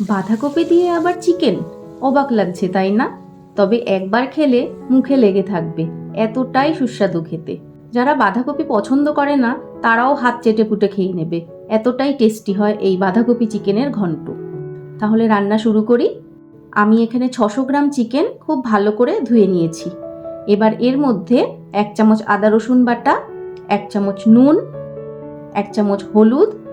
বাঁধাকপি দিয়ে আবার চিকেন? অবাক লাগছে, তাই না? তবে একবার খেলে মুখে লেগে থাকবে। এতটাই সুস্বাদু খেতে। যারা বাঁধাকপি পছন্দ করে না, তারাও হাত চেটে পুটে খেয়ে নেবে। এতটাই টেস্টি হয় এই বাঁধাকপি চিকেনের ঘন্ট। তাহলে রান্না শুরু করি? আমি এখানে ছশো গ্রাম চিকেন খুব ভালো করে ধুয়ে নিয়েছি। এবার এর মধ্যে এক চামচ আদা রসুন বাটা, এক চামচ নুন, এক চামচ হলুদ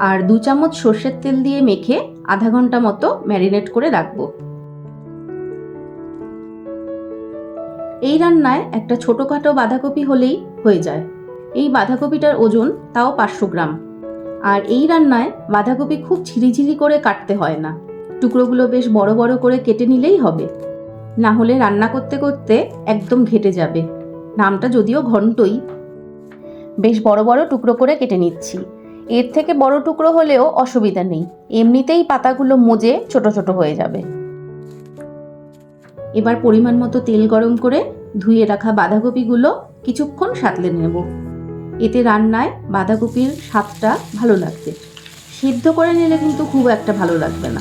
আর দু চামচ সর্ষের তেল দিয়ে মেখে আধা ঘণ্টা মতো ম্যারিনেট করে রাখব। এই রান্নায় একটা ছোটোখাটো বাঁধাকপি হলেই হয়ে যায়। এই বাঁধাকপিটার ওজন তাও পাঁচশো গ্রাম। আর এই রান্নায় বাঁধাকপি খুব ঝিরিঝিরি করে কাটতে হয় না। টুকরোগুলো বেশ বড় বড় করে কেটে নিলেই হবে। না হলে রান্না করতে করতে একদম ঘেটে যাবে। নামটা যদিও ঘন্টই। বেশ বড় বড় টুকরো করে কেটে নিচ্ছি। এর থেকে বড় টুকরো হলেও অসুবিধা নেই। এমনিতেই পাতাগুলো মজে ছোট ছোট হয়ে যাবে। এবার পরিমাণ মতো তেল গরম করে ধুয়ে রাখা বাঁধাকপিগুলো কিছুক্ষণ সাঁতলে নেব। এতে রান্নায় বাঁধাকপির স্বাদটা ভালো লাগবে। সিদ্ধ করে নিলে কিন্তু খুব একটা ভালো লাগবে না।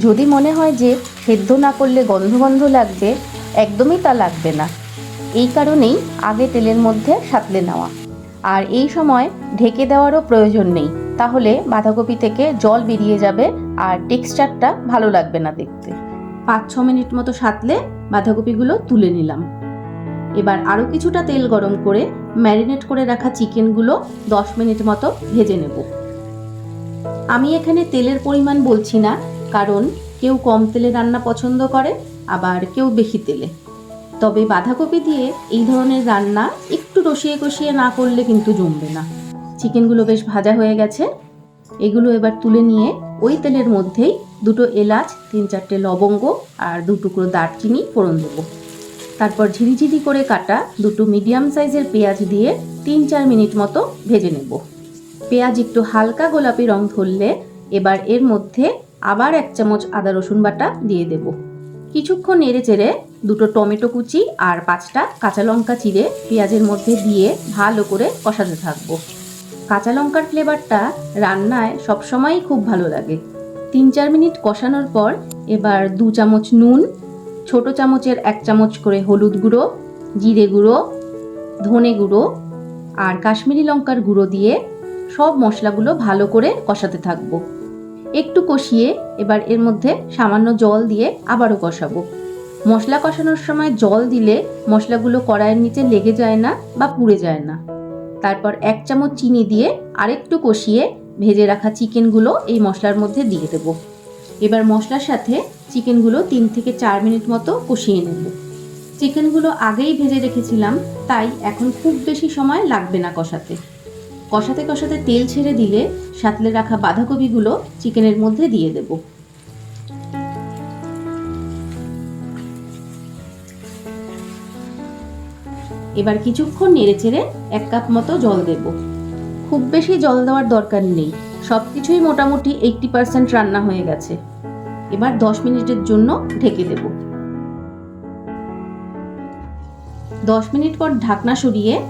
যদি মনে হয় যে সেদ্ধ না করলে গন্ধ গন্ধ লাগবে, একদমই তা লাগবে না। এই কারণেই আগে তেলের মধ্যে সাঁতলে নেওয়া। আর এই সময় ঢেকে দেওয়ারও প্রয়োজন নেই। তাহলে বাঁধাকপি থেকে জল বেরিয়ে যাবে আর টেক্সচারটা ভালো লাগবে না দেখতে। পাঁচ, ছ মিনিট মতো সাঁতলে বাঁধাকপিগুলো তুলে নিলাম। এবার আরও কিছুটা তেল গরম করে ম্যারিনেট করে রাখা চিকেনগুলো দশ মিনিট মতো ভেজে নেব। আমি এখানে তেলের পরিমাণ বলছি না, কারণ কেউ কম তেলে রান্না পছন্দ করে, আবার কেউ বেশি তেলে। তবে বাঁধাকপি দিয়ে এই ধরনের রান্না একটু রসিয়ে কষিয়ে না করলে কিন্তু জমবে না। চিকেনগুলো বেশ ভাজা হয়ে গেছে। এগুলো এবার তুলে নিয়ে ওই তেলের মধ্যেই দুটো এলাচ, তিন চারটে লবঙ্গ আর দু টুকরো দারচিনি ফোড়ন দেবো। তারপর ঝিরিঝিরি করে কাটা দুটো মিডিয়াম সাইজের পেঁয়াজ দিয়ে তিন চার মিনিট মতো ভেজে নেব। পেঁয়াজ একটু হালকা গোলাপি রং ধরলে এবার এর মধ্যে আবার এক চামচ আদা রসুন বাটা দিয়ে দেব। কিছুক্ষণ নেড়ে চেড়ে দুটো টমেটো কুচি আর পাঁচটা কাঁচা লঙ্কা চিড়ে পেঁয়াজের মধ্যে দিয়ে ভালো করে কষাতে থাকব। কাঁচা লঙ্কার ফ্লেভারটা রান্নায় সবসময়ই খুব ভালো লাগে। তিন চার মিনিট কষানোর পর এবার দু চামচ নুন, ছোট চামচের এক চামচ করে হলুদ গুঁড়ো, জিরে গুঁড়ো, ধনে গুঁড়ো আর কাশ্মীরি লঙ্কার গুঁড়ো দিয়ে সব মশলাগুলো ভালো করে কষাতে থাকব। একটু কষিয়ে এবার এর মধ্যে সামান্য জল দিয়ে আবারও কষাবো। মশলা কষানোর সময় জল দিলে মশলাগুলো কড়াইয়ের নিচে লেগে যায় না বা পুড়ে যায় না। তারপর এক চামচ চিনি দিয়ে আরেকটু কষিয়ে ভেজে রাখা চিকেনগুলো এই মশলার মধ্যে দিয়ে দেব। এবার মশলার সাথে চিকেনগুলো তিন থেকে চার মিনিট মতো কষিয়ে নেব। চিকেনগুলো আগেই ভেজে রেখেছিলাম, তাই এখন খুব বেশি সময় লাগবে না কষাতে। কষাতে কষাতে তেল ছেড়ে দিলে সাতলে রাখা বাঁধাকপিগুলো চিকেনের মধ্যে দিয়ে দেব। এবার কিছুক্ষণ নেড়ে চেড়ে এক কাপ মতো জল দেব। খুব বেশি জল দেওয়ার দরকার নেই। সব কিছুই মোটামুটি এইটটি পার্সেন্ট রান্না হয়ে গেছে। এবার দশ মিনিটের জন্য ঢেকে দেব। দশ মিনিট পর ঢাকনা সরিয়ে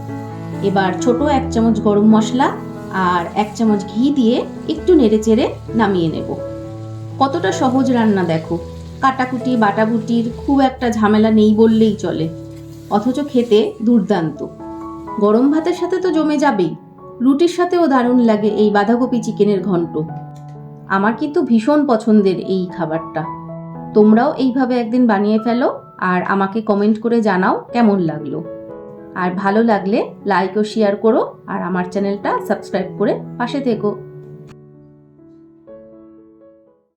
এবার ছোট এক চামচ গরম মশলা আর এক চামচ ঘি দিয়ে একটু নেড়ে চেড়ে নামিয়ে নেব। কতটা সহজ রান্না দেখো। কাটাকুটি বাটাবুটির খুব একটা ঝামেলা নেই বললেই চলে। অথচ খেতে দুর্দান্ত। গরম ভাতের সাথে তো জমে যাবেই। রুটির সাথেও দারুণ লাগে এই বাঁধাকপি চিকেনের ঘন্ট। আমার কিন্তু ভীষণ পছন্দের এই খাবারটা। তোমরাও এইভাবে একদিন বানিয়ে ফেলো আর আমাকে কমেন্ট করে জানাও কেমন লাগল। আর ভালো লাগলে লাইক ও শেয়ার করো আর আমার চ্যানেলটা সাবস্ক্রাইব করে পাশে থেকো।